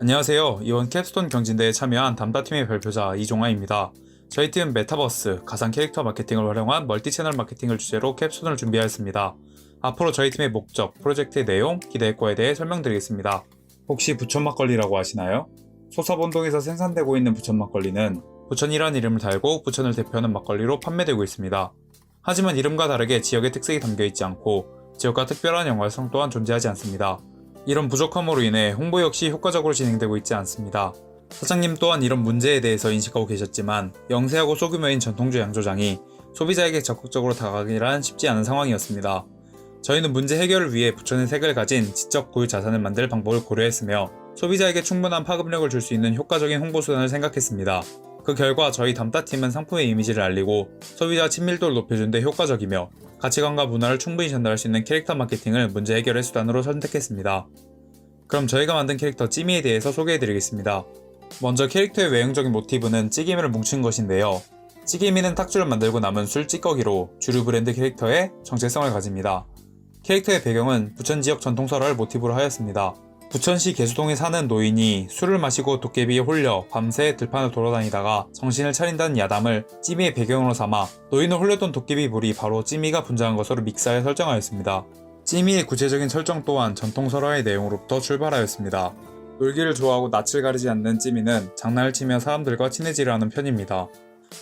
안녕하세요. 이번 캡스톤 경진대에 참여한 담다팀의 별표자 이종아입니다. 저희 팀은 메타버스, 가상 캐릭터 마케팅을 활용한 멀티 채널 마케팅을 주제로 캡스톤을 준비하였습니다. 앞으로 저희 팀의 목적, 프로젝트의 내용, 기대했고에 대해 설명드리겠습니다. 혹시 부천 막걸리라고 아시나요? 소사본동에서 생산되고 있는 부천 막걸리는 부천이란 이름을 달고 부천을 대표하는 막걸리로 판매되고 있습니다. 하지만 이름과 다르게 지역의 특색이 담겨 있지 않고 지역과 특별한 연관성 또한 존재하지 않습니다. 이런 부족함으로 인해 홍보 역시 효과적으로 진행되고 있지 않습니다. 사장님 또한 이런 문제에 대해서 인식하고 계셨지만 영세하고 소규모인 전통주 양조장이 소비자에게 적극적으로 다가가기란 쉽지 않은 상황이었습니다. 저희는 문제 해결을 위해 부천의 색을 가진 지적 고유 자산을 만들 방법을 고려했으며 소비자에게 충분한 파급력을 줄 수 있는 효과적인 홍보 수단을 생각했습니다. 그 결과 저희 담다팀은 상품의 이미지를 알리고 소비자 친밀도를 높여준 데 효과적이며 가치관과 문화를 충분히 전달할 수 있는 캐릭터 마케팅을 문제 해결의 수단으로 선택했습니다. 그럼 저희가 만든 캐릭터 찌미에 대해서 소개해드리겠습니다. 먼저 캐릭터의 외형적인 모티브는 찌개미를 뭉친 것인데요. 찌개미는 탁주를 만들고 남은 술 찌꺼기로 주류 브랜드 캐릭터의 정체성을 가집니다. 캐릭터의 배경은 부천 지역 전통 설화를 모티브로 하였습니다. 부천시 개수동에 사는 노인이 술을 마시고 도깨비에 홀려 밤새 들판을 돌아다니다가 정신을 차린다는 야담을 찌미의 배경으로 삼아 노인을 홀렸던 도깨비 물이 바로 찌미가 분장한 것으로 믹사에 설정하였습니다. 찌미의 구체적인 설정 또한 전통 설화의 내용으로부터 출발하였습니다. 놀기를 좋아하고 낯을 가리지 않는 찌미는 장난을 치며 사람들과 친해지려 하는 편입니다.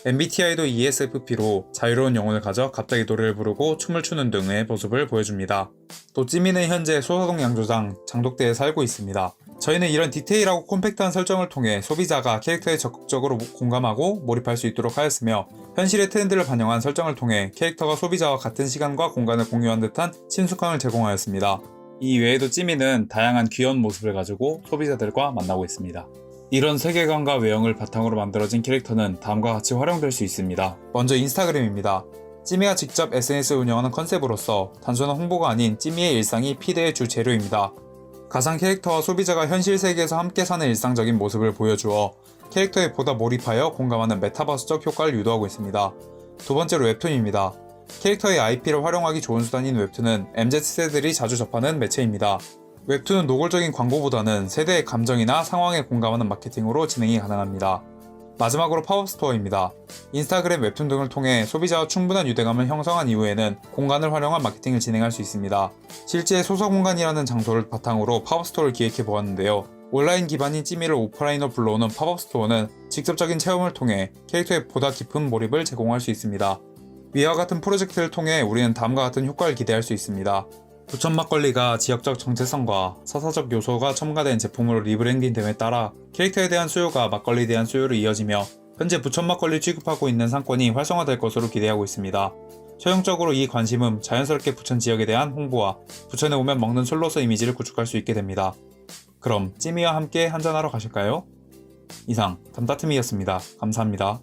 MBTI도 ESFP로 자유로운 영혼을 가져 갑자기 노래를 부르고 춤을 추는 등의 모습을 보여줍니다. 또 찌미는 현재 소사동 양조장 장독대에 살고 있습니다. 저희는 이런 디테일하고 콤팩트한 설정을 통해 소비자가 캐릭터에 적극적으로 공감하고 몰입할 수 있도록 하였으며 현실의 트렌드를 반영한 설정을 통해 캐릭터가 소비자와 같은 시간과 공간을 공유한 듯한 친숙함을 제공하였습니다. 이 외에도 찌미는 다양한 귀여운 모습을 가지고 소비자들과 만나고 있습니다. 이런 세계관과 외형을 바탕으로 만들어진 캐릭터는 다음과 같이 활용될 수 있습니다. 먼저 인스타그램입니다. 찌미가 직접 SNS를 운영하는 컨셉으로서 단순한 홍보가 아닌 찌미의 일상이 피드의 주 재료입니다. 가상 캐릭터와 소비자가 현실 세계에서 함께 사는 일상적인 모습을 보여주어 캐릭터에 보다 몰입하여 공감하는 메타버스적 효과를 유도하고 있습니다. 두 번째로 웹툰입니다. 캐릭터의 IP를 활용하기 좋은 수단인 웹툰은 MZ세대들이 자주 접하는 매체입니다. 웹툰은 노골적인 광고보다는 세대의 감정이나 상황에 공감하는 마케팅으로 진행이 가능합니다. 마지막으로 팝업 스토어입니다. 인스타그램 웹툰 등을 통해 소비자와 충분한 유대감을 형성한 이후에는 공간을 활용한 마케팅을 진행할 수 있습니다. 실제 소서 공간이라는 장소를 바탕으로 팝업 스토어를 기획해 보았는데요. 온라인 기반인 찌미를 오프라인으로 불러오는 팝업 스토어는 직접적인 체험을 통해 캐릭터에 보다 깊은 몰입을 제공할 수 있습니다. 위와 같은 프로젝트를 통해 우리는 다음과 같은 효과를 기대할 수 있습니다. 부천 막걸리가 지역적 정체성과 사사적 요소가 첨가된 제품으로 리브랜딩됨에 따라 캐릭터에 대한 수요가 막걸리에 대한 수요로 이어지며 현재 부천 막걸리 취급하고 있는 상권이 활성화될 것으로 기대하고 있습니다. 최종적으로 이 관심은 자연스럽게 부천 지역에 대한 홍보와 부천에 오면 먹는 술로서 이미지를 구축할 수 있게 됩니다. 그럼 찌미와 함께 한잔하러 가실까요? 이상 담다틈이었습니다. 감사합니다.